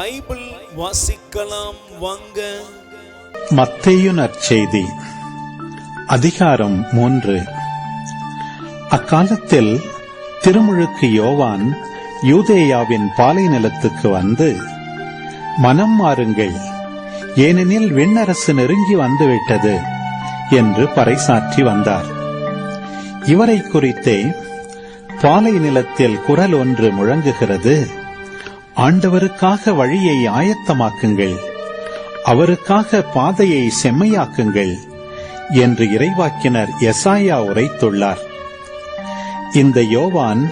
Bible வாசிக்கலாம் வாங்க. மத்தேயு நற்செய்தி அதிகாரம் மூன்று. அக்காலத்தில் திருமுழுக்கு யோவான் யூதேயாவின் பாலை நிலத்துக்கு வந்து மனம் மாறுங்கள். ஏனெனில் விண்ணரசு நெருங்கி வந்துவிட்டது என்று பறைசாற்றி வந்தார். இவரை குறித்தே பாலை நிலத்தில் குரல் ஒன்று முழங்குகிறது. ஆண்டவருக்காக வழியை ஆயத்தமாக்குங்கள். அவருக்காக பாதையை செம்மையாக்குங்கள் என்று இறைவாக்கினர் எசாயா உரைத்துள்ளார். இந்த யோவான்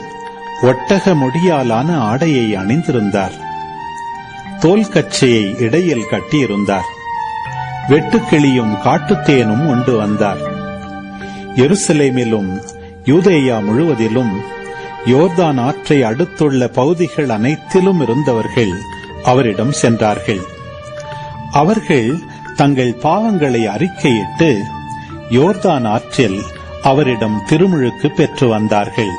ஒட்டக முடியாலான ஆடையை அணிந்திருந்தார். தோல் கச்சையை இடையில் கட்டியிருந்தார். வெட்டுக்கிளியும் காட்டுத்தேனும் உண்டு வந்தார். எருசலேமிலும் யூதேயா முழுவதிலும் யோர்தான் ஆற்றை அடுத்துள்ள பகுதிகள் அனைத்திலும் இருந்தவர்கள் அவரிடம் சென்றார்கள். அவர்கள் தங்கள் பாவங்களை அறிக்கையிட்டு யோர்தான் ஆற்றில் அவரிடம் திருமுழுக்கு பெற்று வந்தார்கள்.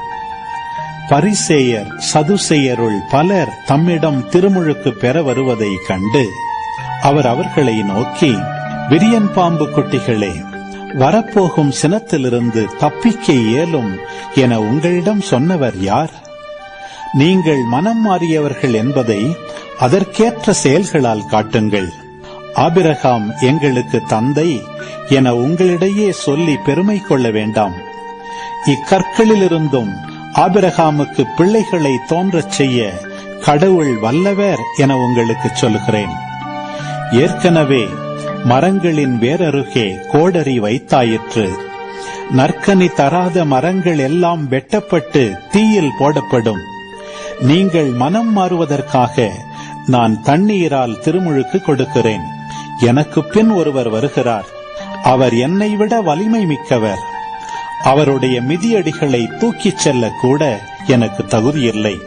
பரிசேயர் சதுசேயருள் பலர் தம்மிடம் திருமுழுக்கு பெற வருவதை கண்டு அவர் அவர்களை நோக்கி விரியன் பாம்பு குட்டிகளே வரப்போகும் சினத்திலிருந்து தப்பிக்க இயலும் என உங்களிடம் சொன்னவர் யார்? நீங்கள் மனம் மாறியவர்கள் என்பதை அதற்கேற்ற செயல்களால் காட்டுங்கள். ஆபிரகாம் எங்களுக்கு தந்தை என உங்களிடையே சொல்லி பெருமை கொள்ள வேண்டாம். இக்கற்களிலிருந்தும் ஆபிரகாமுக்கு பிள்ளைகளை தோன்றச் செய்ய கடவுள் வல்லவர் என உங்களுக்கு சொல்கிறேன் ஏற்கனவே மரங்களின் வேரருகே கோடரி வைத்தாயிற்று. நற்கனி தராத மரங்கள் எல்லாம் வெட்டப்பட்டு தீயில் போடப்படும். நீங்கள் மனம் மாறுவதற்காக நான் தண்ணீரால் திருமுழுக்கு கொடுக்கிறேன். எனக்கு பின் ஒருவர் வருகிறார். அவர் என்னை விட வலிமை மிக்கவர். அவருடைய மிதியடிகளை தூக்கிச் செல்ல கூட எனக்கு தகுதியில்லை.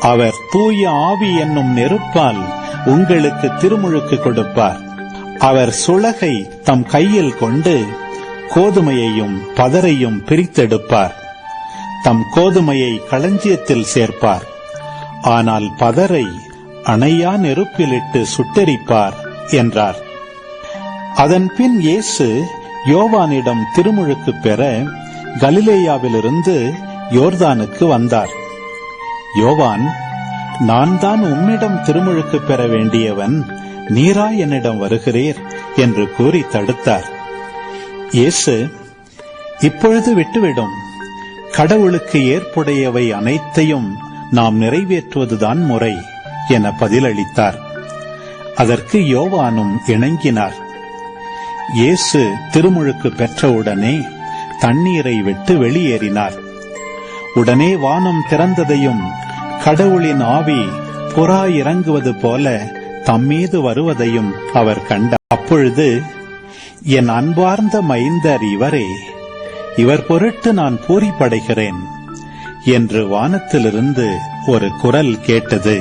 அவர் தூய ஆவி என்னும் நெருப்பால் உங்களுக்கு திருமுழுக்கு கொடுப்பார். அவர் சுளகை தம் கையில் கொண்டு கோதுமையையும் பதரையும் பிரித்தெடுப்பார். தம் கோதுமையை களஞ்சியத்தில் சேர்ப்பார். ஆனால் பதரை அணையா நெருப்பிலிட்டு சுட்டெரிப்பார் என்றார். அதன் பின் இயேசு யோவானிடம் திருமுழுக்கு பெற கலிலேயாவிலிருந்து யோர்தானுக்கு வந்தார். யோவான் நான் தான் உம்மிடம் திருமுழுக்கு பெற வேண்டியவன் நீரா என்னிடம் வருகிறீர் என்று கூறி தடுத்தார். இயேசு இப்பொழுது விட்டுவிடும். கடவுளுக்கு ஏற்புடையவை அனைத்தையும் நாம் நிறைவேற்றுவதுதான் முறை என பதிலளித்தார். அதற்கு யோவானும் இணங்கினார். இயேசு திருமுழுக்கு பெற்றவுடனே தண்ணீரை விட்டு வெளியேறினார். உடனே வானம் திறந்ததையும் கடவுளின் ஆவி புறா இறங்குவது போல தம்மீது வருவதையும் அவர் கண்டார் அப்பொழுது என் அன்பார்ந்த மைந்தர் இவரே இவர் பொருட்டு நான் பூரிப்படைகிறேன் என்று வானத்திலிருந்து ஒரு குரல் கேட்டது.